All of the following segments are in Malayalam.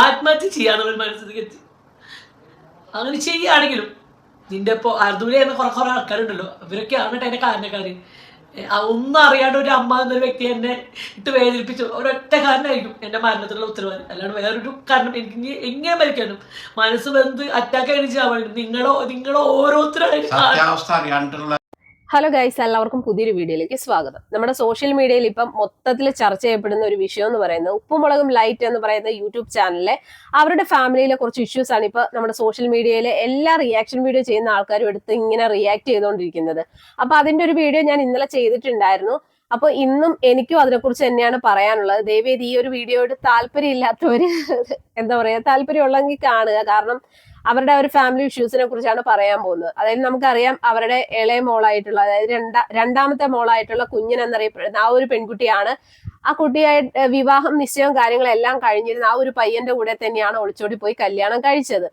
ആത്മഹത്യ ചെയ്യാന്നുള്ള മനസ്സിലേക്ക് എത്തി അങ്ങനെ ചെയ്യുകയാണെങ്കിലും നിന്റെ ഇപ്പോൾ അർദൂല എന്ന കുറെ കുറെ ആൾക്കാരുണ്ടല്ലോ. ഇവരൊക്കെയാണ് കേട്ടോ എന്റെ കാരണക്കാര്. ഒന്നും അറിയാണ്ട് ഒരു അമ്മ എന്നൊരു വ്യക്തി എന്നെ ഇട്ട് വേദനിപ്പിച്ചു. ഒരൊറ്റ കാരണമായിരിക്കും എന്റെ മരണത്തിലുള്ള ഉത്തരവാദി അല്ലാണ്ട് വേറൊരു കാരണം എനിക്ക് ഇനി എങ്ങനെ മരിക്കാനും? മനസ്സ് വെന്ത് അറ്റാക്ക് അടിച്ച് ആവാനും നിങ്ങളോ നിങ്ങളോ ഓരോരുത്തരാണ് അറിയാണ്ടുള്ള ഹലോ ഗൈസ് എല്ലാവർക്കും പുതിയൊരു വീഡിയോയിലേക്ക് സ്വാഗതം. നമ്മുടെ സോഷ്യൽ മീഡിയയിൽ ഇപ്പം മൊത്തത്തിൽ ചർച്ച ചെയ്യപ്പെടുന്ന ഒരു വിഷയം എന്ന് പറയുന്നത് ഉപ്പുമുളകും ലൈറ്റ് എന്ന് പറയുന്ന യൂട്യൂബ് ചാനലിലെ അവരുടെ ഫാമിലിയിലെ കുറച്ച് ഇഷ്യൂസ് ആണ് ഇപ്പൊ നമ്മുടെ സോഷ്യൽ മീഡിയയിലെ എല്ലാ റിയാക്ഷൻ വീഡിയോ ചെയ്യുന്ന ആൾക്കാരും എടുത്ത് ഇങ്ങനെ റിയാക്ട് ചെയ്തുകൊണ്ടിരിക്കുന്നത്. അപ്പൊ അതിന്റെ ഒരു വീഡിയോ ഞാൻ ഇന്നലെ ചെയ്തിട്ടുണ്ടായിരുന്നു. അപ്പൊ ഇന്നും എനിക്കും അതിനെക്കുറിച്ച് തന്നെയാണ് പറയാനുള്ളത്. ദയവേദി ഈ ഒരു വീഡിയോയോട് താല്പര്യമില്ലാത്തവര് എന്താ പറയാ താല്പര്യമുള്ളെങ്കിൽ കാണുക. കാരണം അവരുടെ ഒരു ഫാമിലി ഇഷ്യൂസിനെ കുറിച്ചാണ് പറയാൻ പോകുന്നത്. അതായത് നമുക്കറിയാം അവരുടെ ഇളയ മോളായിട്ടുള്ള അതായത് രണ്ടാ രണ്ടാമത്തെ മോളായിട്ടുള്ള കുഞ്ഞൻ എന്നറിയപ്പെടുന്ന ആ ഒരു പെൺകുട്ടിയാണ്. ആ കുട്ടിയായിട്ട് വിവാഹം നിശ്ചയവും കാര്യങ്ങളെല്ലാം കഴിഞ്ഞിരുന്ന ആ ഒരു പയ്യന്റെ കൂടെ തന്നെയാണ് ഒളിച്ചോടി പോയി കല്യാണം കഴിച്ചത്.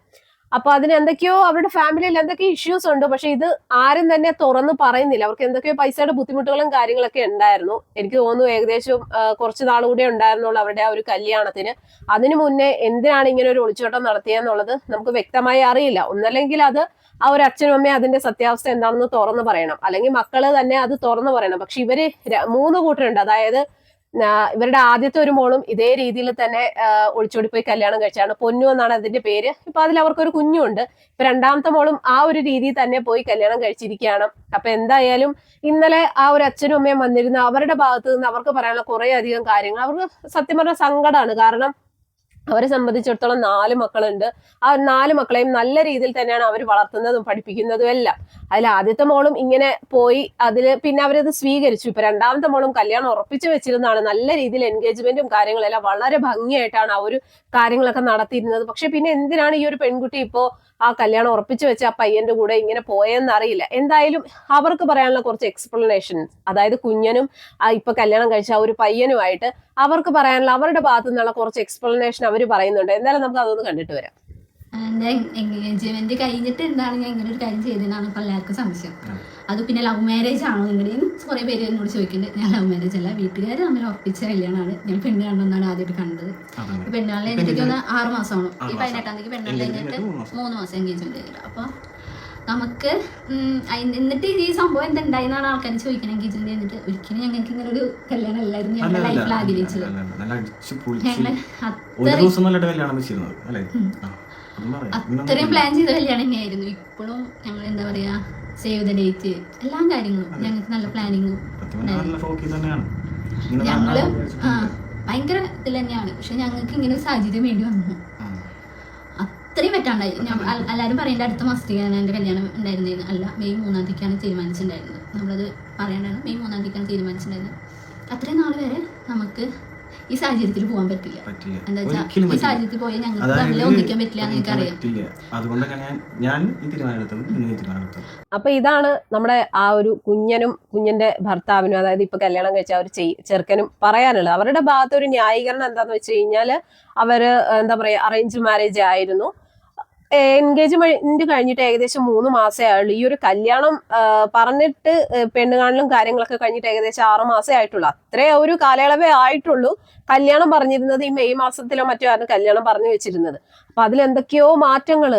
അപ്പൊ അതിന് എന്തൊക്കെയോ അവരുടെ ഫാമിലിയിൽ എന്തൊക്കെയോ ഇഷ്യൂസ് ഉണ്ട്. പക്ഷെ ഇത് ആരും തന്നെ തുറന്ന് പറയുന്നില്ല. അവർക്ക് എന്തൊക്കെയോ പൈസയുടെ ബുദ്ധിമുട്ടുകളും കാര്യങ്ങളൊക്കെ ഉണ്ടായിരുന്നു. എനിക്ക് തോന്നുന്നു ഏകദേശം കുറച്ച് നാൾ കൂടെ ഉണ്ടായിരുന്നുള്ളൂ അവരുടെ ആ ഒരു കല്യാണത്തിന്. അതിനു മുന്നേ എന്തിനാണ് ഇങ്ങനെ ഒരു ഒളിച്ചോട്ടം നടത്തിയെന്നുള്ളത് നമുക്ക് വ്യക്തമായി അറിയില്ല. ഒന്നല്ലെങ്കിൽ അത് ആ ഒരു അച്ഛനും അമ്മയും അതിന്റെ സത്യാവസ്ഥ എന്താണെന്ന് തുറന്നു പറയണം. അല്ലെങ്കിൽ മക്കൾ തന്നെ അത് തുറന്നു പറയണം. പക്ഷെ ഇവർ മൂന്ന് കൂട്ടരുണ്ട്. അതായത് ഇവരുടെ ആദ്യത്തെ ഒരു മോളും ഇതേ രീതിയിൽ തന്നെ ഒളിച്ചോടി പോയി കല്യാണം കഴിച്ചാണ്. പൊന്നു എന്നാണ് അതിന്റെ പേര്. ഇപ്പൊ അതിൽ അവർക്കൊരു കുഞ്ഞുണ്ട്. ഇപ്പൊ രണ്ടാമത്തെ മോളും ആ ഒരു രീതിയിൽ തന്നെ പോയി കല്യാണം കഴിച്ചിരിക്കുകയാണ്. അപ്പൊ എന്തായാലും ഇന്നലെ ആ ഒരു അച്ഛനും അമ്മയും വന്നിരുന്ന. അവരുടെ ഭാഗത്ത് നിന്ന് അവർക്ക് പറയാനുള്ള കുറെ അധികം കാര്യങ്ങൾ. അവർക്ക് സത്യം പറഞ്ഞ സങ്കടമാണ് കാരണം അവരെ സംബന്ധിച്ചിടത്തോളം നാല് മക്കളുണ്ട്. ആ നാല് മക്കളെയും നല്ല രീതിയിൽ തന്നെയാണ് അവർ വളർത്തുന്നതും പഠിപ്പിക്കുന്നതും എല്ലാം. അതിൽ ആദ്യത്തെ മോളും ഇങ്ങനെ പോയി അതിൽ പിന്നെ അവരത് സ്വീകരിച്ചു. ഇപ്പൊ രണ്ടാമത്തെ മോളും കല്യാണം ഉറപ്പിച്ചു വെച്ചിരുന്നതാണ്. നല്ല രീതിയിൽ എൻഗേജ്മെന്റും കാര്യങ്ങളെല്ലാം വളരെ ഭംഗിയായിട്ടാണ് ആ ഒരു കാര്യങ്ങളൊക്കെ നടത്തിയിരുന്നത്. പക്ഷെ പിന്നെ എന്തിനാണ് ഈ ഒരു പെൺകുട്ടി ഇപ്പോ ആ കല്യാണം ഉറപ്പിച്ചു വെച്ച ആ പയ്യന്റെ കൂടെ ഇങ്ങനെ പോയെന്ന് അറിയില്ല. എന്തായാലും അവർക്ക് പറയാനുള്ള കുറച്ച് എക്സ്പ്ലനേഷൻ അതായത് കുഞ്ഞനും ഇപ്പൊ കല്യാണം കഴിച്ച ആ ഒരു പയ്യനുമായിട്ട് അവർക്ക് പറയാനുള്ള അവരുടെ ഭാഗത്തു നിന്നുള്ള കുറച്ച് എക്സ്പ്ലനേഷൻ അവർ പറയുന്നുണ്ട്. എന്തായാലും നമുക്ക് അതൊന്ന് കണ്ടിട്ട് വരാം. എന്റെ എൻഗേജ്മെന്റ് കഴിഞ്ഞിട്ട് എന്താണ് ഞാൻ ഇങ്ങനെ ഒരു കാര്യം ചെയ്തതെന്നാണ് ഇപ്പൊ എല്ലാവർക്കും സംശയം. അത് പിന്നെ ലവ് മാരേജ് ആണോ നിങ്ങളുടെയും കുറെ പേര് എന്നോട് ചോദിക്കുന്നുണ്ട്. ഞാൻ ലവ് മാരേജ് അല്ല വീട്ടുകാർ തമ്മിൽ ഉറപ്പിച്ച കല്യാണമാണ്. ഞാൻ പെണ്ണ് കണ്ടെന്നാണ് ആദ്യമായിട്ട് കണ്ടത്. പെണ്ണാളെ എനിക്ക് ആറ് മാസമാണ്? ഈ പതിനെട്ടാം തീയതി പെണ്ണാളെ കഴിഞ്ഞിട്ട് മൂന്ന് മാസം. എൻഗേജ്മെന്റ് ചെയ്തിട്ട് അപ്പോൾ നമുക്ക് എന്നിട്ട് ഈ സംഭവം എന്തുണ്ടായിന്നാണ് ആൾക്കാർ ചോദിക്കണം എൻഗേജ്മെന്റ് ചെയ്തിട്ട്. ഒരിക്കലും ഞങ്ങൾക്ക് ഇങ്ങനെ ഒരു കല്യാണം അല്ലായിരുന്നു ഞങ്ങളുടെ ലൈഫിൽ ആഗ്രഹിച്ചത്. ഞങ്ങൾ ഒരു അത്രയും പ്ലാൻ ചെയ്ത കല്യാണം തന്നെയായിരുന്നു. ഇപ്പോഴും ഞങ്ങൾ എന്താ പറയാ സേവ് ദ ഡേറ്റ് എല്ലാ കാര്യങ്ങളും. ഞങ്ങൾക്ക് നല്ല പ്ലാനിങ്ങും ഞങ്ങൾ ആ ഭയങ്കര ഇതിൽ തന്നെയാണ്. പക്ഷെ ഞങ്ങൾക്ക് ഇങ്ങനെ ഒരു സാഹചര്യം വേണ്ടി വന്നു. അത്രയും പറ്റാണ്ടായി എല്ലാരും എല്ലാവരും പറയേണ്ട അടുത്ത മാസത്തേക്കാണ് എന്റെ കല്യാണം ഉണ്ടായിരുന്നത് അല്ല മെയ് മൂന്നാം തീയതിക്കാണ് തീരുമാനിച്ചിട്ടുണ്ടായിരുന്നത്. നമ്മളത് പറയേണ്ടതാണ് മെയ് മൂന്നാം തീയതിക്കാണ് തീരുമാനിച്ചിട്ടുണ്ടായിരുന്നത്. അത്രയും നാൾ വരെ നമുക്ക് ഈ സാഹചര്യത്തിൽ പോകാൻ പറ്റില്ല. പറ്റില്ല. എന്താ വെച്ചാൽ ഈ പറ്റില്ല. സാഹചര്യത്തിൽ പോയാൽ ഞങ്ങൾക്ക് അതായത് തമ്മിൽ ഒന്നിക്കാൻ പറ്റില്ല എന്ന് എനിക്കറിയാം. അപ്പൊ ഇതാണ് നമ്മുടെ ആ ഒരു കുഞ്ഞനും കുഞ്ഞിന്റെ ഭർത്താവിനും അതായത് ഇപ്പൊ കല്യാണം കഴിച്ച ആ ഒരു ചെറുക്കനും പറയാനുള്ളത്. അവരുടെ ഭാഗത്ത് ഒരു ന്യായീകരണം എന്താന്ന് വെച്ച് കഴിഞ്ഞാൽ അവർ എന്താ പറയാ അറേഞ്ച് മാരേജ് ആയിരുന്നു. എൻഗേജ്മെന്റ് കഴിഞ്ഞിട്ട് ഏകദേശം മൂന്ന് മാസേ ആയുള്ളൂ. ഈ ഒരു കല്യാണം പറഞ്ഞിട്ട് പെണ്ണുകാണലും പെണ്ണ് കാണലും കാര്യങ്ങളൊക്കെ കഴിഞ്ഞിട്ട് ഏകദേശം ആറ് മാസേ ആയിട്ടുള്ളൂ. അത്രേ ഒരു കാലയളവേ ആയിട്ടുള്ളൂ കല്യാണം പറഞ്ഞിരുന്നത് ഈ മെയ് മാസത്തിലോ മറ്റോ ആയിരുന്നു കല്യാണം പറഞ്ഞു വെച്ചിരുന്നത്. അപ്പൊ അതിലെന്തൊക്കെയോ മാറ്റങ്ങൾ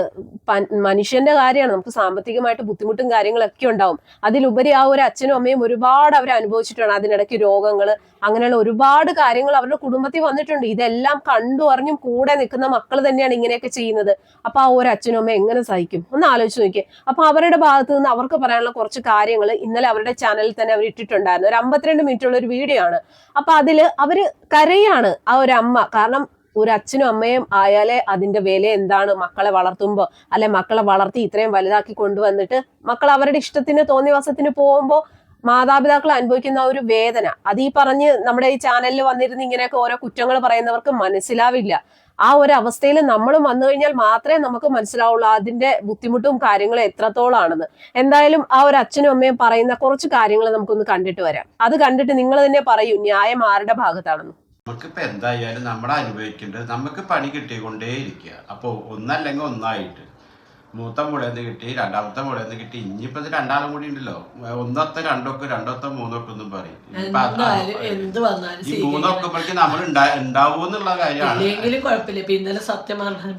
മനുഷ്യന്റെ കാര്യമാണ്. നമുക്ക് സാമ്പത്തികമായിട്ട് ബുദ്ധിമുട്ടും കാര്യങ്ങളൊക്കെ ഉണ്ടാവും. അതിലുപരി ആ ഒരു അച്ഛനും അമ്മയും ഒരുപാട് അവർ അനുഭവിച്ചിട്ടുണ്ട് അതിനിടയ്ക്ക് രോഗങ്ങൾ അങ്ങനെയുള്ള ഒരുപാട് കാര്യങ്ങൾ അവരുടെ കുടുംബത്തിൽ വന്നിട്ടുണ്ട്. ഇതെല്ലാം കണ്ടു അറിഞ്ഞും കൂടെ നിൽക്കുന്ന മക്കൾ തന്നെയാണ് ഇങ്ങനെയൊക്കെ ചെയ്യുന്നത്. അപ്പൊ ആ ഒരു അച്ഛനും അമ്മയും എങ്ങനെ സഹിക്കും? ഒന്ന് ആലോചിച്ച് നോക്കിയേ. അപ്പൊ അവരുടെ ഭാഗത്ത് നിന്ന് അവർക്ക് പറയാനുള്ള കുറച്ച് കാര്യങ്ങൾ ഇന്നലെ അവരുടെ ചാനലിൽ തന്നെ അവർ ഇട്ടിട്ടുണ്ടായിരുന്നു. ഒരു അമ്പത്തിരണ്ട് മിനിറ്റ് ഉള്ള ഒരു വീഡിയോ ആണ്. അപ്പൊ അതിൽ അവർ കരയാണ് ആ ഒരു അമ്മ. കാരണം ഒരു അച്ഛനും അമ്മയും ആയാലേ അതിന്റെ വില എന്താണ്? മക്കളെ വളർത്തുമ്പോ അല്ലെ മക്കളെ വളർത്തി ഇത്രയും വലുതാക്കി കൊണ്ടുവന്നിട്ട് മക്കൾ അവരുടെ ഇഷ്ടത്തിന് തോന്നിവാസത്തിന് പോകുമ്പോ മാതാപിതാക്കൾ അനുഭവിക്കുന്ന ഒരു വേദന. അത് ഈ പറഞ്ഞ് നമ്മുടെ ഈ ചാനലിൽ വന്നിരുന്ന് ഇങ്ങനെയൊക്കെ ഓരോ കുറ്റങ്ങൾ പറയുന്നവർക്ക് മനസ്സിലാവില്ല. ആ ഒരു അവസ്ഥയിൽ നമ്മളും വന്നു കഴിഞ്ഞാൽ മാത്രമേ നമുക്ക് മനസ്സിലാവുള്ളൂ അതിന്റെ ബുദ്ധിമുട്ടും കാര്യങ്ങളും എത്രത്തോളാണെന്ന്. എന്തായാലും ആ ഒരു അച്ഛനും അമ്മയും പറയുന്ന കുറച്ച് കാര്യങ്ങൾ നമുക്കൊന്ന് കണ്ടിട്ട് വരാം. അത് കണ്ടിട്ട് നിങ്ങൾ തന്നെ പറയൂ ന്യായം ആരുടെ ഭാഗത്താണെന്ന്. നമുക്കിപ്പോ എന്തായാലും നമ്മൾ അനുഭവിക്കേണ്ടത് നമുക്ക് പണി കിട്ടിക്കൊണ്ടേ ഇരിക്കുക അപ്പോൾ ഒന്നല്ലെങ്കിൽ ഒന്നായിട്ട്. മൂത്ത മുളയെന്ന് കിട്ടി രണ്ടാമത്തെ മുളയെന്ന് കിട്ടി. ഇനിയിപ്പോ ഇത് രണ്ടാളും കൂടി ഉണ്ടല്ലോ. ഒന്നൊത്ത രണ്ടൊക്കെ രണ്ടൊത്ത മൂന്നൊക്കെ ഒന്നും പറയും. ഈ. മൂന്നൊക്കെ നമ്മൾ കാര്യമാണ്. ഇല്ലെങ്കിലും കുഴപ്പമില്ല. ഇപ്പൊ ഇന്നലെ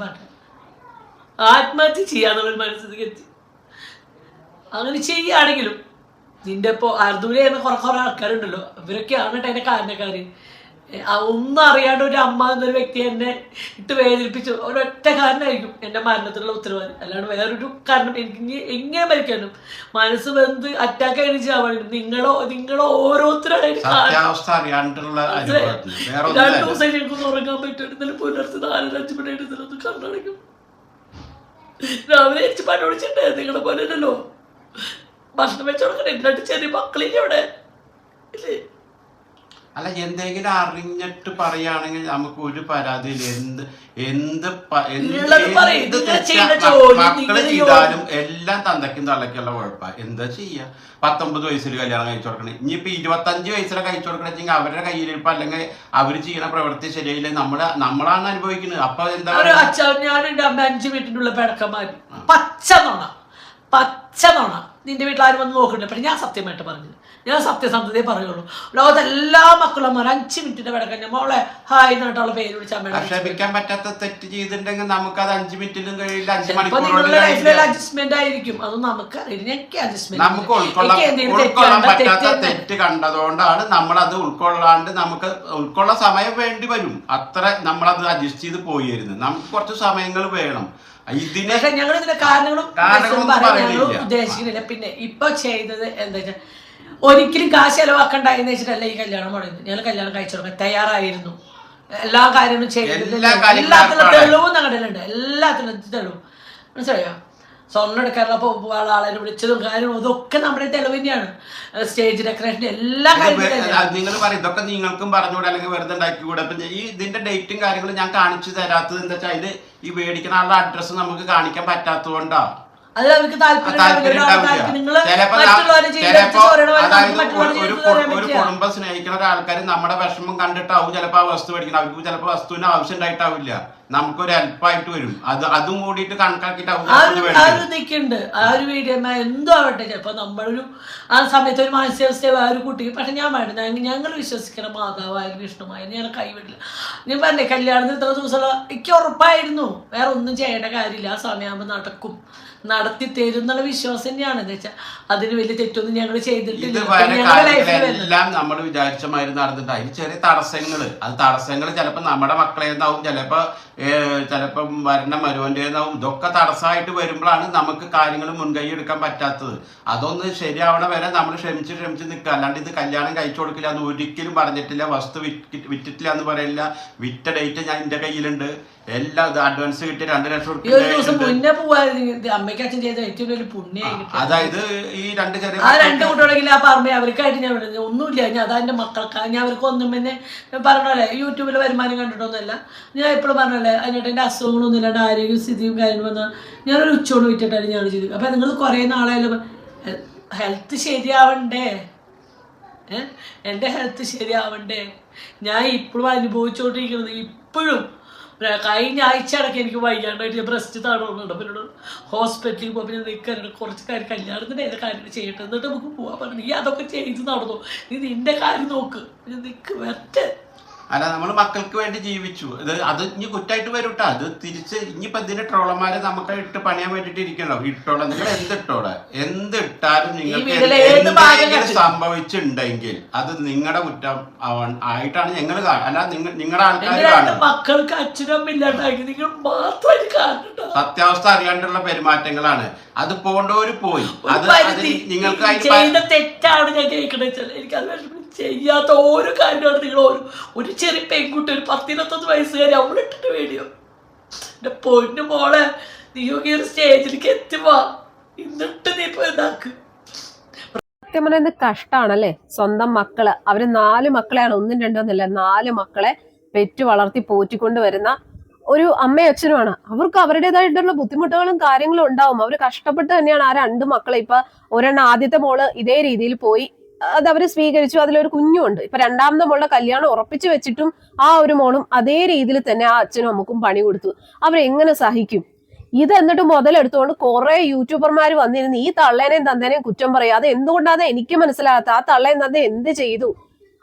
പാട്ട് ആത്മഹത്യ ചെയ്യാന്നുള്ള മനസ്സിലേക്ക് എത്തി അങ്ങനെ ചെയ്യുകയാണെങ്കിലും നിന്റെ ഇപ്പോ അർദൂരെ എന്ന കുറെ കുറെ ആൾക്കാരുണ്ടല്ലോ. ഇവരൊക്കെയാണ് കേട്ടോ അതിന്റെ കാരണക്കാര്. ഒന്നും അറിയാണ്ട് ഒരു അമ്മ എന്നൊരു വ്യക്തി എന്നെ ഇട്ട് വേദനിപ്പിച്ചു. ഒരൊറ്റ കാരണമായിരിക്കും എന്റെ മരണത്തിനുള്ള ഉത്തരവാദി. അല്ലാണ്ട് വേറൊരു കാരണം എനിക്ക് എങ്ങനെ മരിക്കാനും. മനസ്സ് വെന്ത് അറ്റാക്ക് ആയിട്ട് ചെയ്യാൻ നിങ്ങളോ നിങ്ങളോ ഓരോരുത്തരാണ് രണ്ടു ഒന്നും ദിവസം ഞങ്ങൾക്ക് ഉറങ്ങാൻ പറ്റും ഇന്നലെ പുലർച്ചെ നാലര അഞ്ച് മണി എടുത്തിട്ട് കണ്ണടയ്ക്കും. രാവിലെ അടിച്ച് പണി വിളിച്ചിട്ടുണ്ട് നിങ്ങളെ പോലെ അല്ലല്ലോ. ഭക്ഷണം വെച്ച് കൊടുക്കണേ രണ്ട് ചെറിയ മക്കളില്ലേ അവിടെ? ഇല്ലേ? അല്ല എന്തെങ്കിലും അറിഞ്ഞിട്ട് പറയുകയാണെങ്കിൽ നമുക്ക് ഒരു പരാതിയില്ല. എന്ത് എന്ത് മക്കൾ ചെയ്താലും എല്ലാം തന്തയ്ക്കും തള്ളയ്ക്കുള്ള കുഴപ്പ. എന്താ ചെയ്യാ? പത്തൊമ്പത് വയസ്സിൽ കല്യാണം കഴിച്ചു കൊടുക്കണേ. ഇനിയിപ്പോ ഇരുപത്തഞ്ച് വയസ്സിലെ കഴിച്ചു കൊടുക്കണെങ്കിൽ അവരുടെ കയ്യിലിരിപ്പ് അല്ലെങ്കിൽ അവർ ചെയ്യുന്ന പ്രവൃത്തി ശരിയായില്ല. നമ്മളെ നമ്മളാണ് അനുഭവിക്കുന്നത്. അപ്പൊ എന്താ അച്ഛൻ ഞാൻ എന്റെ അമ്മ അഞ്ച് വീട്ടിനുള്ള പിടക്കന്മാര് പച്ച നോണ പച്ച നോണ നിന്റെ വീട്ടിൽ ആരും വന്ന് നോക്കണ്ട പക്ഷെ ഞാൻ സത്യമായിട്ട് പറഞ്ഞത്. ഞാൻ സത്യസന്ധതയെ പറയുള്ളൂ. ലോകത്തെ എല്ലാ മക്കളും അഞ്ച് മിനിറ്റിന്റെ വിടക്കഞ്ഞ മോളെ ഹായ് എന്നിട്ടുള്ള പേര് വിളിച്ചാൽ ക്ഷമിക്കാൻ പറ്റാത്ത തെറ്റ് ചെയ്തിട്ടുണ്ടെങ്കിൽ നമുക്ക് അത് അഞ്ച് മിനിറ്റിലും കഴിയില്ല. നിങ്ങളുടെ ലൈഫിൽ അഡ്ജസ്റ്റ്മെന്റ് ആയിരിക്കും. അത് നമുക്ക് അറിയില്ല എനിക്ക് അഡ്ജസ്റ്റ്മെന്റ് നമുക്ക് ഉൾക്കൊള്ളാൻ പറ്റാത്ത തെറ്റ് കണ്ടതുകൊണ്ടാണ് നമ്മൾ അത് ഉൾക്കൊള്ളാണ്ട് നമുക്ക് ഉൾക്കൊള്ള സമയം വേണ്ടി വരും. അത്ര നമ്മളത് അഡ്ജസ്റ്റ് ചെയ്ത് പോയിരുന്നു നമുക്ക് കുറച്ച് സമയങ്ങൾ വേണം. ഇതിനെ ഞങ്ങൾ ഇതിന്റെ കാരണങ്ങളും ഞങ്ങൾ. ഉദ്ദേശിക്കുന്നില്ല. പിന്നെ ഇപ്പൊ ചെയ്തത് എന്താ വെച്ചാൽ ഒരിക്കലും കാശ് ചെലവാക്കണ്ടായെന്ന് വെച്ചിട്ടല്ല ഈ കല്യാണം പറയുന്നത് ഞങ്ങൾ കല്യാണം കഴിച്ചു തുടങ്ങാൻ തയ്യാറായിരുന്നു. എല്ലാ കാര്യങ്ങളും ചെയ്തിട്ടുണ്ട് എല്ലാത്തിലും. തെളിവും ഞങ്ങളുടെ എല്ലാത്തിലും തെളിവും. മനസ്സിലായോ? സ്വർണം എടുക്കാനുള്ള ആളെ വിളിച്ചതും കാര്യവും ഇതൊക്കെ നമ്മുടെ തെളിവ് തന്നെയാണ്. സ്റ്റേജ് ഡെക്കറേഷൻ എല്ലാ കാര്യങ്ങളും നിങ്ങൾ പറയും ഇതൊക്കെ നിങ്ങൾക്കും പറഞ്ഞുകൂടെ അല്ലെങ്കിൽ വെറുതെ ഉണ്ടാക്കിക്കൂടെ? അപ്പൊ ഈ ഇതിന്റെ ഡേറ്റും കാര്യങ്ങളും ഞാൻ കാണിച്ചു തരാത്തത് എന്താ വെച്ചാൽ ഇത് ഈ മേടിക്കുന്ന ആളുടെ അഡ്രസ്സ് നമുക്ക് കാണിക്കാൻ പറ്റാത്തതുകൊണ്ടാ. അതിൽ അവർക്ക്. ചിലപ്പോ ചിലപ്പോ ഒരു-. കുടുംബം സ്നേഹിക്കുന്ന ഒരാൾക്കാർ നമ്മുടെ വിഷമം കണ്ടിട്ടാവും ചിലപ്പോ ആ വസ്തു മേടിക്കണം അവർക്ക് ചിലപ്പോ വസ്തുവിന് ആവശ്യം ഉണ്ടായിട്ടാവില്ല. നമുക്കൊരു ഹെൽപ്പായിട്ട് വരും. അത് അതും കൂടിയിട്ട് കണക്കാക്കിയിട്ടാവും ആ ചിലപ്പോ ഒരു വീഡിയോ എന്തോ ആവട്ടെ. ചിലപ്പോൾ നമ്മളൊരു ആ സമയത്ത് ഒരു മാനസികാവസ്ഥ ആ ഒരു കുട്ടിക്ക് പക്ഷെ ഞാൻ വേണ്ട ഞങ്ങൾ വിശ്വസിക്കണം വിശ്വസിക്കുന്ന മാതാവായാലും വിഷ്ണുമായാലും ഞാൻ കൈവിടില്ല. ഞാൻ പറഞ്ഞേ കല്യാണത്തിന് ഇത്ര ദിവസമുള്ള എനിക്ക് ഉറപ്പായിരുന്നു. വേറെ ഒന്നും ചെയ്യേണ്ട കാര്യമില്ല. ആ സമയമാകുമ്പോൾ നടക്കും. നടത്തി തരും എന്നുള്ള വിശ്വാസം തന്നെയാണ്. എന്ന് വെച്ചാൽ അതിന് വലിയ തെറ്റൊന്നും ഞങ്ങൾ ചെയ്തിട്ടില്ല. കാര്യങ്ങളെല്ലാം നമ്മൾ വിചാരിച്ച മാതിരി നടന്നിട്ട് അതിന് ചെറിയ തടസ്സങ്ങൾ അത് തടസ്സങ്ങൾ ചിലപ്പോൾ നമ്മുടെ മക്കളേന്നാവും ചിലപ്പോൾ ചിലപ്പം വരണ മരുവന്റെന്നാവും ഇതൊക്കെ തടസ്സമായിട്ട് വരുമ്പോഴാണ് നമുക്ക് കാര്യങ്ങൾ മുൻകൈ എടുക്കാൻ പറ്റാത്തത്. അതൊന്ന് ശരിയാവണ വരെ നമ്മൾ ക്ഷമിച്ച് ക്ഷമിച്ച് നിൽക്കുക. അല്ലാണ്ട് ഇത് കല്യാണം കഴിച്ചു കൊടുക്കില്ല എന്ന് ഒരിക്കലും പറഞ്ഞിട്ടില്ല. വസ്തു വിറ്റ് വിറ്റിട്ടില്ല എന്ന് പറയില്ല. വിറ്റ ഡേറ്റ് ഞാൻ എന്റെ കയ്യിലുണ്ട്. എല്ലാം ഇത് അഡ്വാൻസ് കിട്ടി രണ്ട് ലക്ഷം ഈ ഒരു ദിവസം ഉറുപ്പിക മുന്നേ പോവായിരുന്നു അമ്മയ്ക്ക് അച്ഛൻ ചെയ്ത ഏറ്റവും വലിയ പുണ്യമായി കിട്ടി അതായത് ഈ രണ്ട് ചെറിയ ആ രണ്ട് കുട്ടികളെങ്കിൽ ആ പറഞ്ഞ അവർക്കായിട്ട് ഞാൻ വിടുന്നത്. ഒന്നുമില്ല ഞാൻ അതാ എന്റെ മക്കൾക്ക്. ഞാൻ അവർക്ക് ഒന്നും പിന്നെ പറഞ്ഞ പോലെ യൂട്യൂബിൽ വരുമാനം കണ്ടിട്ടൊന്നുമല്ല. ഞാൻ എപ്പോഴും പറഞ്ഞല്ലേ അതിനായിട്ട് എന്റെ അസുഖങ്ങളൊന്നും ഇല്ലാണ്ട് ആരോഗ്യസ്ഥിതിയും കാര്യങ്ങളും വന്നാൽ ഞാനൊരു ഉച്ചയോട് വിറ്റിട്ടാണ് ഞാൻ ചെയ്തത്. അപ്പം നിങ്ങൾ കുറേ നാളായാലും ഹെൽത്ത് ശരിയാവണ്ടേ? ഏ? എന്റെ ഹെൽത്ത് ശരിയാവണ്ടേ? ഞാൻ ഇപ്പോഴും അനുഭവിച്ചുകൊണ്ടിരിക്കുന്നത് ഇപ്പോഴും കഴിഞ്ഞ ആഴ്ച അടക്കം എനിക്ക് വയ്യാണ്ടായിട്ട് ബ്രസ്റ്റ് താണോന്നുണ്ട് അപ്പോൾ എന്നോട് ഹോസ്പിറ്റലിൽ പോകുമ്പോൾ പിന്നെ നിൽക്കാനുണ്ട് കുറച്ച് കാര്യം കല്യാണത്തിന്റെ ഏത് കാര്യങ്ങൾ ചെയ്യട്ടെ എന്നിട്ട് നമുക്ക് പോകാൻ പറഞ്ഞു. നീ അതൊക്കെ ചെയ്ത് നടന്നു. നീ നിന്റെ കാര്യം നോക്ക്. പിന്നെ നിൽക്ക് വരട്ടെ. അല്ല നമ്മൾ മക്കൾക്ക് വേണ്ടി ജീവിച്ചു. ഇത് അത് ഇനി കുറ്റായിട്ട് വരും കേട്ടോ അത് തിരിച്ച് ഇനിയിപ്പോ ഇതിന്റെ ട്രോളന്മാരെ നമുക്ക് ഇട്ട് പണിയാൻ വേണ്ടിട്ട് ഇരിക്കണോ ഇട്ടോളെ. നിങ്ങൾ എന്തിട്ടോളെ? എന്തിട്ടാലും നിങ്ങൾക്ക് എന്തെങ്കിലും സംഭവിച്ചിട്ടുണ്ടെങ്കിൽ അത് നിങ്ങളുടെ കുറ്റം ആയിട്ടാണ് ഞങ്ങൾ അല്ല നിങ്ങൾ നിങ്ങളുടെ ആൾക്കാർ മക്കൾക്ക് അച്ഛനും നിങ്ങൾ. സത്യാവസ്ഥ അറിയാണ്ടുള്ള പെരുമാറ്റങ്ങളാണ്. അത് പോണ്ടവര് പോയി. അത് നിങ്ങൾക്ക് തെറ്റാണ് ഞാൻ കേൾക്കണെന്ന് വെച്ചാൽ എനിക്ക് അത് ചെയ്യാത്ത ഓരോ കാര്യമാണ് നിങ്ങൾ ഒരു ചെറിയ പെൺകുട്ടി ഒരു പത്തിരുപത്തൊന്ന് വയസ്സുകാരി അവളിട്ടിട്ട് വീഡിയോ എന്റെ പൊന്നു മോളെ നീ ഈ ഒരു സ്റ്റേജിലേക്ക് എത്തിവാ. എന്നിട്ട് നീ ഇപ്പൊ ഇതാക്ക്. സത്യം കഷ്ടാണല്ലേ? സ്വന്തം മക്കൾ. അവർ നാല് മക്കളെയാണ് ഒന്നും രണ്ടും ഒന്നുമില്ല. നാല് മക്കളെ പെറ്റു വളർത്തി പോറ്റിക്കൊണ്ട് വരുന്ന ഒരു അമ്മയും അച്ഛനുമാണ് അവർക്ക് അവരുടേതായിട്ടുള്ള ബുദ്ധിമുട്ടുകളും കാര്യങ്ങളും ഉണ്ടാവും. അവർ കഷ്ടപ്പെട്ട് തന്നെയാണ് ആ രണ്ട് മക്കളെ. ഇപ്പൊ ഒരെണ്ണം ആദ്യത്തെ മോൾ ഇതേ രീതിയിൽ പോയി അത് അവർ സ്വീകരിച്ചു. അതിലൊരു കുഞ്ഞുണ്ട് ഇപ്പൊ രണ്ടാമത്തെ മോളുടെ കല്യാണം ഉറപ്പിച്ചു വെച്ചിട്ടും ആ ഒരു മോളും അതേ രീതിയിൽ തന്നെ ആ അച്ഛനും അമ്മക്കും പണി കൊടുത്തു. അവരെങ്ങനെ സഹിക്കും? ഇത് എന്നിട്ട് മുതലെടുത്തുകൊണ്ട് കുറെ യൂട്യൂബർമാർ വന്നിരുന്ന് ഈ തള്ളേനെയും തന്തേനെയും കുറ്റം പറയും. അത് എന്തുകൊണ്ടാണ് എനിക്ക് മനസ്സിലാകാത്ത. ആ തള്ളേൻ തന്നെ എന്ത് ചെയ്തു?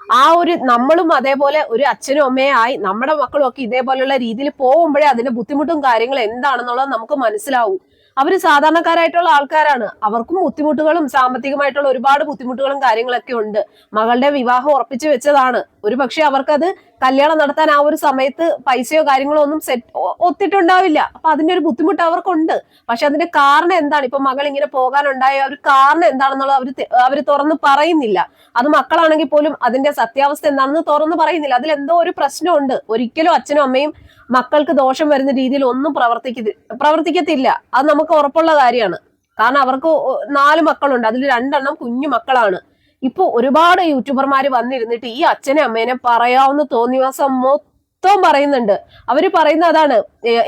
ആ ഒരു നമ്മളും അതേപോലെ ഒരു അച്ഛനും അമ്മയും ആയി. നമ്മുടെ മക്കളും ഒക്കെ ഇതേപോലെയുള്ള രീതിയിൽ പോകുമ്പോഴേ അതിന്റെ ബുദ്ധിമുട്ടും കാര്യങ്ങളും എന്താണെന്നുള്ളത് നമുക്ക് മനസ്സിലാവും. അവർ സാധാരണക്കാരായിട്ടുള്ള ആൾക്കാരാണ്. അവർക്കും ബുദ്ധിമുട്ടുകളും സാമ്പത്തികമായിട്ടുള്ള ഒരുപാട് ബുദ്ധിമുട്ടുകളും കാര്യങ്ങളൊക്കെ ഉണ്ട്. മകളുടെ വിവാഹം ഉറപ്പിച്ചു വെച്ചതാണ്. ഒരു പക്ഷെ അവർക്കത് കല്യാണം നടത്താൻ ആ ഒരു സമയത്ത് പൈസയോ കാര്യങ്ങളോ ഒന്നും സെറ്റ് ഒത്തിട്ടുണ്ടാവില്ല. അപ്പൊ അതിന്റെ ഒരു ബുദ്ധിമുട്ട് അവർക്കുണ്ട്. പക്ഷെ അതിന്റെ കാരണം എന്താണ്? ഇപ്പൊ മകൾ ഇങ്ങനെ പോകാനുണ്ടായ ഒരു കാരണം എന്താണെന്നുള്ളത് അവർ അവർ തുറന്ന് പറയുന്നില്ല. അത് മക്കളാണെങ്കിൽ പോലും അതിന്റെ സത്യാവസ്ഥ എന്താണെന്ന് തുറന്ന് പറയുന്നില്ല. അതിൽ എന്തോ ഒരു പ്രശ്നമുണ്ട്. ഒരിക്കലും അച്ഛനും അമ്മയും മക്കൾക്ക് ദോഷം വരുന്ന രീതിയിൽ ഒന്നും പ്രവർത്തിക്ക പ്രവർത്തിക്കത്തില്ല. അത് നമുക്ക് ഉറപ്പുള്ള കാര്യമാണ്. കാരണം അവർക്ക് നാല് മക്കളുണ്ട്. അതിൽ രണ്ടെണ്ണം കുഞ്ഞു മക്കളാണ്. ഇപ്പൊ ഒരുപാട് യൂട്യൂബർമാർ വന്നിരുന്നിട്ട് ഈ അച്ഛനെ അമ്മേനെ പറയാവുന്ന തോന്നിവാസം മൊത്തം പറയുന്നുണ്ട്. അവർ പറയുന്ന അതാണ്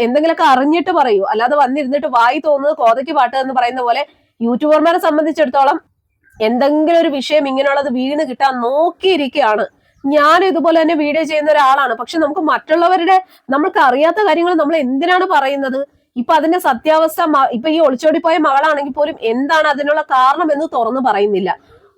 എന്തെങ്കിലുമൊക്കെ അറിഞ്ഞിട്ട് പറയൂ. അല്ലാതെ വന്നിരുന്നിട്ട് വായി തോന്നുന്നത് കോതയ്ക്ക് പാട്ട് എന്ന് പറയുന്ന പോലെ യൂട്യൂബർമാരെ സംബന്ധിച്ചിടത്തോളം എന്തെങ്കിലും ഒരു വിഷയം ഇങ്ങനെയുള്ളത് വീണ് കിട്ടാൻ നോക്കിയിരിക്കുകയാണ്. ഞാൻ ഇതുപോലെ തന്നെ വീഡിയോ ചെയ്യുന്ന ഒരാളാണ്. പക്ഷെ നമുക്ക് മറ്റുള്ളവരുടെ നമ്മൾക്ക് അറിയാത്ത കാര്യങ്ങൾ നമ്മൾ എന്തിനാണ് പറയുന്നത്? ഇപ്പൊ അതിന്റെ സത്യാവസ്ഥ ഇപ്പൊ ഈ ഒളിച്ചോടിപ്പോയ മകളാണെങ്കിൽ പോലും എന്താണ് അതിനുള്ള കാരണം എന്ന് തുറന്നു പറയുന്നില്ല.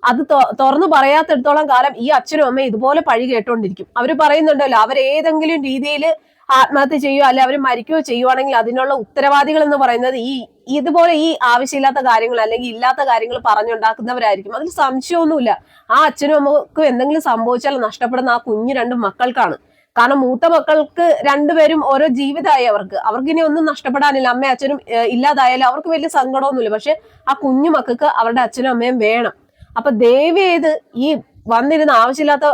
അത് തുറന്നു പറയാത്തിടത്തോളം കാലം ഈ അച്ഛനും അമ്മയും ഇതുപോലെ പഴി കേട്ടോണ്ടിരിക്കും. അവർ പറയുന്നുണ്ടല്ലോ അവരേതെങ്കിലും രീതിയിൽ ആത്മഹത്യ ചെയ്യുകയോ അല്ലെ അവർ മരിക്കുകയോ ചെയ്യുവാണെങ്കിൽ അതിനുള്ള ഉത്തരവാദികൾ എന്ന് പറയുന്നത് ഈ ഇതുപോലെ ഈ ആവശ്യമില്ലാത്ത കാര്യങ്ങൾ അല്ലെങ്കിൽ ഇല്ലാത്ത കാര്യങ്ങൾ പറഞ്ഞുണ്ടാക്കുന്നവരായിരിക്കും. അതിൽ സംശയമൊന്നുമില്ല. ആ അച്ഛനും അമ്മക്കും എന്തെങ്കിലും സംഭവിച്ചാൽ നഷ്ടപ്പെടുന്ന ആ കുഞ്ഞു രണ്ട് മക്കൾക്കാണ്. കാരണം മൂത്ത മക്കൾക്ക് രണ്ടുപേരും ഓരോ ജീവിതമായി അവർക്ക്. അവർക്ക് ഇനി ഒന്നും നഷ്ടപ്പെടാനില്ല. അമ്മയും അച്ഛനും ഇല്ലാതായാലും അവർക്ക് വലിയ സങ്കടമൊന്നുമില്ല. പക്ഷെ ആ കുഞ്ഞു മക്കൾക്ക് അവരുടെ അച്ഛനും അമ്മയും വേണം. അപ്പൊ ദയവേത് ഈ വന്നിരുന്ന ആവശ്യമില്ലാത്ത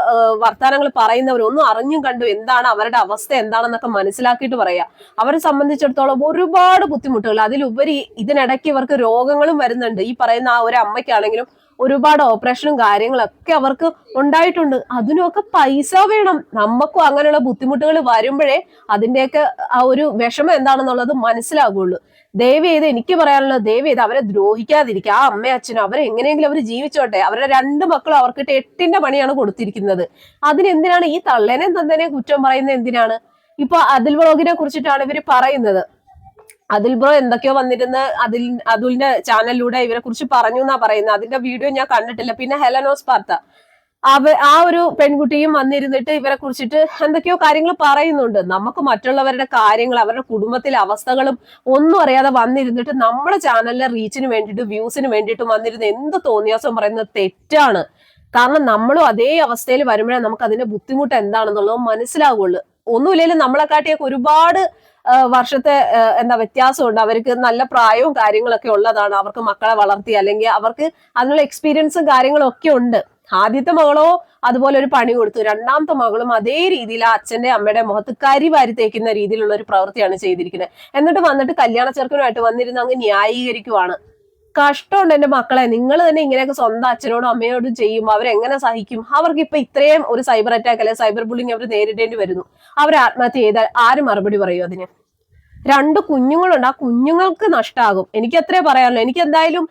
വർത്താനങ്ങൾ പറയുന്നവർ ഒന്നും അറിഞ്ഞും കണ്ടു എന്താണ് അവരുടെ അവസ്ഥ എന്താണെന്നൊക്കെ മനസ്സിലാക്കിയിട്ട് പറയാ. അവരെ സംബന്ധിച്ചിടത്തോളം ഒരുപാട് ബുദ്ധിമുട്ടുകൾ. അതിലുപരി ഇതിനിടയ്ക്ക് ഇവർക്ക് രോഗങ്ങളും വരുന്നുണ്ട്. ഈ പറയുന്ന ആ ഒരു അമ്മയ്ക്കാണെങ്കിലും ഒരുപാട് ഓപ്പറേഷനും കാര്യങ്ങളൊക്കെ അവർക്ക് ഉണ്ടായിട്ടുണ്ട്. അതിനൊക്കെ പൈസ വേണം. നമുക്കും അങ്ങനെയുള്ള ബുദ്ധിമുട്ടുകൾ വരുമ്പോഴേ അതിന്റെയൊക്കെ ആ ഒരു വിഷമം എന്താണെന്നുള്ളത് മനസ്സിലാകുള്ളൂ. ദയവ് ചെയ്ത് എനിക്ക് പറയാനുള്ളത് ദയവ് ചെയ്ത് അവരെ ദ്രോഹിക്കാതിരിക്കുക. ആ അമ്മയും അച്ഛനും അവരെ എങ്ങനെയെങ്കിലും അവർ ജീവിച്ചോട്ടെ. അവരുടെ രണ്ട് മക്കളും അവർക്കിട്ട് എട്ടിന്റെ പണിയാണ് കൊടുത്തിരിക്കുന്നത്. അതിനെന്തിനാണ് ഈ തള്ളേനെ തന്നെ കുറ്റം പറയുന്നത് എന്തിനാണ്? ഇപ്പൊ അതിൽ വ്ളോഗിനെ കുറിച്ചിട്ടാണ് ഇവർ പറയുന്നത്. അതിൽ ബ്രോ എന്തൊക്കെയോ വന്നിരുന്ന് അതിൽ അതുലിന്റെ ചാനലിലൂടെ ഇവരെ കുറിച്ച് പറഞ്ഞു എന്നാ പറയുന്നത്. അതിന്റെ വീഡിയോ ഞാൻ കണ്ടിട്ടില്ല. പിന്നെ ഹെലനോസ് പാർത്ത അവ ആ ഒരു പെൺകുട്ടിയും വന്നിരുന്നിട്ട് ഇവരെ കുറിച്ചിട്ട് എന്തൊക്കെയോ കാര്യങ്ങൾ പറയുന്നുണ്ട്. നമുക്ക് മറ്റുള്ളവരുടെ കാര്യങ്ങൾ അവരുടെ കുടുംബത്തിലെ അവസ്ഥകളും ഒന്നും അറിയാതെ വന്നിരുന്നിട്ട് നമ്മുടെ ചാനലിലെ റീച്ചിന് വേണ്ടിയിട്ട് വ്യൂസിന് വേണ്ടിയിട്ടും വന്നിരുന്ന് എന്ത് തോന്നിയാസം പറയുന്നത് തെറ്റാണ്. കാരണം നമ്മളും അതേ അവസ്ഥയിൽ വരുമ്പോഴേ നമുക്ക് അതിന്റെ ബുദ്ധിമുട്ട് എന്താണെന്നുള്ളത് മനസ്സിലാവുള്ളൂ. ഒന്നുമില്ലെങ്കിലും നമ്മളെക്കാട്ടിയൊക്കെ ഒരുപാട് വർഷത്തെ എന്താ വ്യത്യാസമുണ്ട്. അവർക്ക് നല്ല പ്രായവും കാര്യങ്ങളൊക്കെ ഉള്ളതാണ്. അവർക്ക് മക്കളെ വളർത്തി അല്ലെങ്കിൽ അവർക്ക് അതിനുള്ള എക്സ്പീരിയൻസും കാര്യങ്ങളും ഒക്കെ ഉണ്ട്. ആദ്യത്തെ മകളോ അതുപോലെ ഒരു പണി കൊടുത്തു. രണ്ടാമത്തെ മകളും അതേ രീതിയിൽ അച്ഛന്റെ അമ്മയുടെ മുഖത്ത് കരി വാരി തേക്കുന്ന രീതിയിലുള്ള ഒരു പ്രവൃത്തിയാണ് ചെയ്തിരിക്കുന്നത്. എന്നിട്ട് വന്നിട്ട് കല്യാണ ചെറുക്കനുമായിട്ട് വന്നിരുന്ന് അങ്ങ് ന്യായീകരിക്കുവാണ്. കഷ്ടമുണ്ട് എന്റെ മക്കളെ. നിങ്ങൾ തന്നെ ഇങ്ങനെയൊക്കെ സ്വന്തം അച്ഛനോടും അമ്മയോടും ചെയ്യുമ്പോൾ അവരെങ്ങനെ സഹിക്കും? അവർക്ക് ഇപ്പൊ ഇത്രയും ഒരു സൈബർ അറ്റാക്ക് അല്ലെ സൈബർ ബുള്ളിങ് അവർ നേരിടേണ്ടി വരുന്നു. അവർ ആത്മഹത്യ ചെയ്താൽ ആരും മറുപടി പറയൂ അതിന്? രണ്ട് കുഞ്ഞുങ്ങളുണ്ട്. ആ കുഞ്ഞുങ്ങൾക്ക് നഷ്ടമാകും എനിക്ക് അത്രേ പറയാനുള്ളൂ. എനിക്ക് എന്തായാലും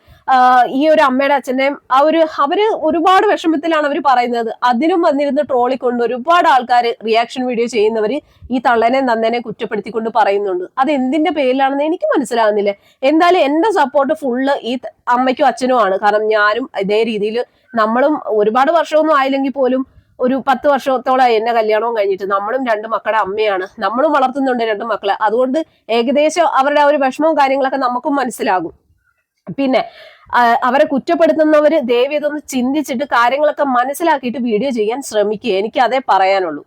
ഈ ഒരു അമ്മയുടെ അച്ഛന്റെയും ആ ഒരു അവർ ഒരുപാട് വിഷമത്തിലാണ് അവർ പറയുന്നത്. അതിനും വന്നിരുന്ന് ട്രോളിക്കൊണ്ട് ഒരുപാട് ആൾക്കാർ റിയാക്ഷൻ വീഡിയോ ചെയ്യുന്നവർ ഈ തള്ളനെ നന്ദനെ കുറ്റപ്പെടുത്തിക്കൊണ്ട് പറയുന്നുണ്ട്. അത് എന്തിന്റെ പേരിലാണെന്ന് എനിക്ക് മനസ്സിലാകുന്നില്ല. എന്തായാലും എന്റെ സപ്പോർട്ട് ഫുള്ള് ഈ അമ്മയ്ക്കും അച്ഛനും ആണ് കാരണം ഞാനും ഇതേ രീതിയിൽ നമ്മളും ഒരുപാട് വർഷമൊന്നും ആയില്ലെങ്കിൽ പോലും ഒരു പത്ത് വർഷത്തോളം എന്നെ കല്യാണവും കഴിഞ്ഞിട്ട് നമ്മളും രണ്ട് മക്കളുടെ അമ്മയാണ്. നമ്മളും വളർത്തുന്നുണ്ട് രണ്ട് മക്കളെ. അതുകൊണ്ട് ഏകദേശം അവരുടെ ആ ഒരു വിഷമവും കാര്യങ്ങളൊക്കെ നമുക്കും മനസ്സിലാകും. പിന്നെ അവരെ കുറ്റപ്പെടുത്തുന്നവര് ദയവ് ഇതൊന്ന് ചിന്തിച്ചിട്ട് കാര്യങ്ങളൊക്കെ മനസ്സിലാക്കിയിട്ട് വീഡിയോ ചെയ്യാൻ ശ്രമിക്കുക. എനിക്ക് അതേ പറയാനുള്ളൂ.